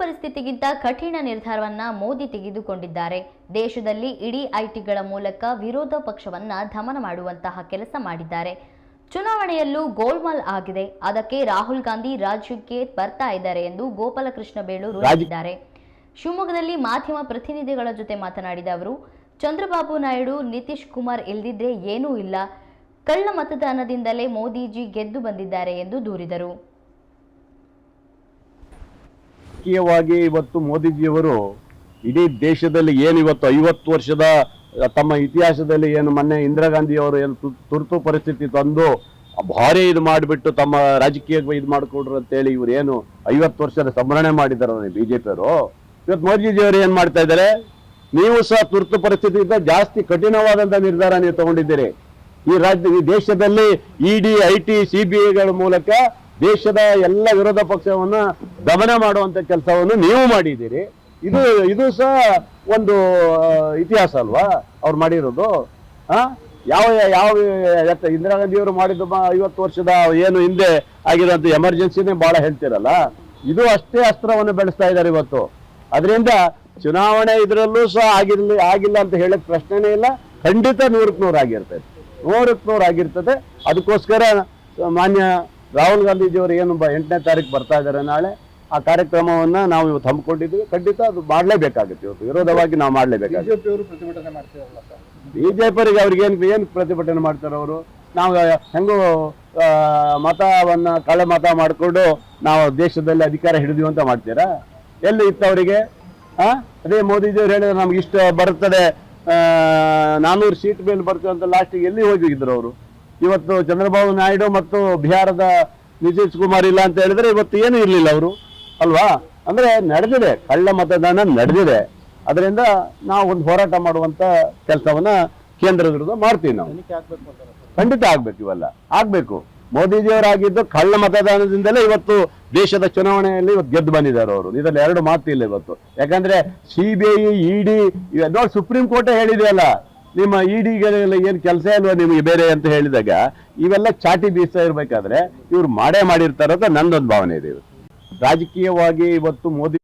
ಪರಿಸ್ಥಿತಿಗಿಂತ ಕಠಿಣ ನಿರ್ಧಾರವನ್ನ ಮೋದಿ ತೆಗೆದುಕೊಂಡಿದ್ದಾರೆ. ದೇಶದಲ್ಲಿ ಇಡೀ ಐಟಿಗಳ ಮೂಲಕ ವಿರೋಧ ಪಕ್ಷವನ್ನ ದಮನ ಮಾಡುವಂತಹ ಕೆಲಸ ಮಾಡಿದ್ದಾರೆ. ಚುನಾವಣೆಯಲ್ಲೂ ಗೋಲ್ಮಾಲ್ ಆಗಿದೆ. ಅದಕ್ಕೆ ರಾಹುಲ್ ಗಾಂಧಿ ರಾಜ್ಯಕ್ಕೆ ಬರ್ತಾ ಇದ್ದಾರೆ ಎಂದು ಗೋಪಾಲಕೃಷ್ಣ ಬೇಳೂರು ಹೇಳಿದ್ದಾರೆ. ಶಿವಮೊಗ್ಗದಲ್ಲಿ ಮಾಧ್ಯಮ ಪ್ರತಿನಿಧಿಗಳ ಜೊತೆ ಮಾತನಾಡಿದ ಅವರು ಚಂದ್ರಬಾಬು ನಾಯ್ಡು ನಿತೀಶ್ ಕುಮಾರ್ ಇಲ್ದಿದ್ರೆ ಏನೂ ಇಲ್ಲ. ಕಳ್ಳ ಮತದಾನದಿಂದಲೇ ಮೋದಿಜಿ ಗೆದ್ದು ಬಂದಿದ್ದಾರೆ ಎಂದು ದೂರಿದರು. ರಾಜಕೀಯವಾಗಿ ಇವತ್ತು ಮೋದಿಜಿಯವರು ಇಡೀ ದೇಶದಲ್ಲಿ ಏನು ಇವತ್ತು ಐವತ್ತು ವರ್ಷದ ತಮ್ಮ ಇತಿಹಾಸದಲ್ಲಿ ಏನು ಮೊನ್ನೆ ಇಂದಿರಾ ಗಾಂಧಿಯವರು ಏನು ತುರ್ತು ಪರಿಸ್ಥಿತಿ ತಂದು ಭಾರಿ ಇದು ಮಾಡಿಬಿಟ್ಟು ತಮ್ಮ ರಾಜಕೀಯ ಇದು ಮಾಡಿಕೊಡ್ರು ಅಂತೇಳಿ ಇವ್ರು ಏನು ಐವತ್ತು ವರ್ಷದ ಸಂಭ್ರಮಣೆ ಮಾಡಿದ್ದಾರೆ ಬಿಜೆಪಿಯವರು. ಇವತ್ತು ಮೋದಿಜಿ ಅವರು ಏನ್ ಮಾಡ್ತಾ ಇದ್ದಾರೆ? ನೀವು ಸಹ ತುರ್ತು ಪರಿಸ್ಥಿತಿಯಿಂದ ಜಾಸ್ತಿ ಕಠಿಣವಾದಂತಹ ನಿರ್ಧಾರ ನೀವು ತಗೊಂಡಿದ್ದೀರಿ. ಈ ರಾಜ್ಯ, ಈ ದೇಶದಲ್ಲಿ ಇಡಿ ಐ ಟಿ, ಸಿ ಮೂಲಕ ದೇಶದ ಎಲ್ಲ ವಿರೋಧ ಪಕ್ಷವನ್ನ ದಮನ ಮಾಡುವಂತ ಕೆಲಸವನ್ನು ನೀವು ಮಾಡಿದ್ದೀರಿ. ಇದು ಇದು ಸಹ ಒಂದು ಇತಿಹಾಸ ಅಲ್ವಾ ಅವ್ರು ಮಾಡಿರೋದು? ಯಾವ ಯಾವ ಇಂದಿರಾ ಗಾಂಧಿಯವರು ಮಾಡಿದ ಐವತ್ತು ವರ್ಷದ ಏನು ಹಿಂದೆ ಆಗಿರೋಂಥ ಎಮರ್ಜೆನ್ಸಿನೇ ಬಹಳ ಹೇಳ್ತಿರಲ್ಲ. ಇದು ಅಷ್ಟೇ ಅಸ್ತ್ರವನ್ನು ಬೆಳೆಸ್ತಾ ಇದ್ದಾರೆ ಇವತ್ತು. ಅದರಿಂದ ಚುನಾವಣೆ ಇದರಲ್ಲೂ ಸಹ ಆಗಿರ್ಲಿ, ಆಗಿಲ್ಲ ಅಂತ ಹೇಳಕ್ ಪ್ರಶ್ನೆನೇ ಇಲ್ಲ. ಖಂಡಿತ ನೂರಕ್ಕೆ ನೂರು ಆಗಿರ್ತದೆ. ನೂರಕ್ಕೆ ನೂರು ಆಗಿರ್ತದೆ. ಅದಕ್ಕೋಸ್ಕರ ಮಾನ್ಯ ರಾಹುಲ್ ಗಾಂಧೀಜಿಯವರು ಏನು ಬ ಎಂಟನೇ ತಾರೀಕು ಬರ್ತಾ ಇದ್ದಾರೆ ನಾಳೆ ಆ ಕಾರ್ಯಕ್ರಮವನ್ನ ನಾವು ಇವತ್ತು ಹಮ್ಮಿಕೊಂಡಿದ್ವಿ ಖಂಡಿತ ಅದು ಮಾಡಲೇಬೇಕಾಗುತ್ತೆ ಇವತ್ತು. ವಿರೋಧವಾಗಿ ನಾವು ಮಾಡಲೇಬೇಕಾಗುತ್ತೆ. ಬಿಜೆಪಿಯವರಿಗೆ ಅವ್ರಿಗೆ ಏನು ಏನು ಪ್ರತಿಭಟನೆ ಮಾಡ್ತಾರೆ ಅವರು? ನಾವು ಹೆಂಗೋ ಮತವನ್ನು ಕಳೆ ಮತ ಮಾಡಿಕೊಂಡು ನಾವು ದೇಶದಲ್ಲಿ ಅಧಿಕಾರ ಹಿಡಿದೀವಿ ಅಂತ ಮಾಡ್ತೀರಾ? ಎಲ್ಲಿ ಇತ್ತು ಅವರಿಗೆ ಅದೇ ಮೋದಿಜಿಯವ್ರು ಹೇಳಿದ್ರೆ ನಮ್ಗೆ ಇಷ್ಟು ಬರ್ತದೆ. ನಾನೂರು ಸೀಟ್ ಮೇಲೆ ಬರ್ತದೆ ಅಂತ ಲಾಸ್ಟಿಗೆ ಎಲ್ಲಿ ಹೋಗಿದ್ರು ಅವರು? ಇವತ್ತು ಚಂದ್ರಬಾಬು ನಾಯ್ಡು ಮತ್ತು ಬಿಹಾರದ ನಿತೀಶ್ ಕುಮಾರ್ ಇಲ್ಲ ಅಂತ ಹೇಳಿದ್ರೆ ಇವತ್ತು ಏನು ಇರಲಿಲ್ಲ ಅವರು. ಅಲ್ವಾ? ಅಂದ್ರೆ ನಡೆದಿದೆ. ಕಳ್ಳ ಮತದಾನ ನಡೆದಿದೆ. ಅದರಿಂದ ನಾವು ಒಂದು ಹೋರಾಟ ಮಾಡುವಂತ ಕೆಲಸವನ್ನ ಕೇಂದ್ರದ ವಿರುದ್ಧ ಮಾಡ್ತೀವಿ ನಾವು. ಖಂಡಿತ ಆಗ್ಬೇಕು ಇವೆಲ್ಲ. ಆಗ್ಬೇಕು. ಮೋದಿಜಿಯವರಾಗಿದ್ದು ಕಳ್ಳ ಮತದಾನದಿಂದಲೇ ಇವತ್ತು ದೇಶದ ಚುನಾವಣೆಯಲ್ಲಿ ಇವತ್ತು ಗೆದ್ದು ಬಂದಿದ್ದಾರೆ ಅವರು. ಇದರಲ್ಲಿ ಎರಡು ಮಾತು ಇಲ್ಲ ಇವತ್ತು. ಯಾಕಂದ್ರೆ ಸಿ ಬಿ ಐ ಇಡಿ ನೋಡಿ ಸುಪ್ರೀಂ ಕೋರ್ಟೇ ಹೇಳಿದೆಯಲ್ಲ. ನಿಮ್ಮ ಇಡಿಗಳೆಲ್ಲ ಏನು ಕೆಲಸ ಇಲ್ವಾ ನಿಮಗೆ ಬೇರೆ ಅಂತ ಹೇಳಿದಾಗ, ಇವೆಲ್ಲ ಚಾಟಿ ಬೀಸ್ತಾ ಇರಬೇಕಾದ್ರೆ ಇವ್ರು ಮಾಡೇ ಮಾಡಿರ್ತಾರಂತ ನಂದೊಂದು ಭಾವನೆ ಇದೆ. ಇವರು ರಾಜಕೀಯವಾಗಿ ಇವತ್ತು ಮೋದಿ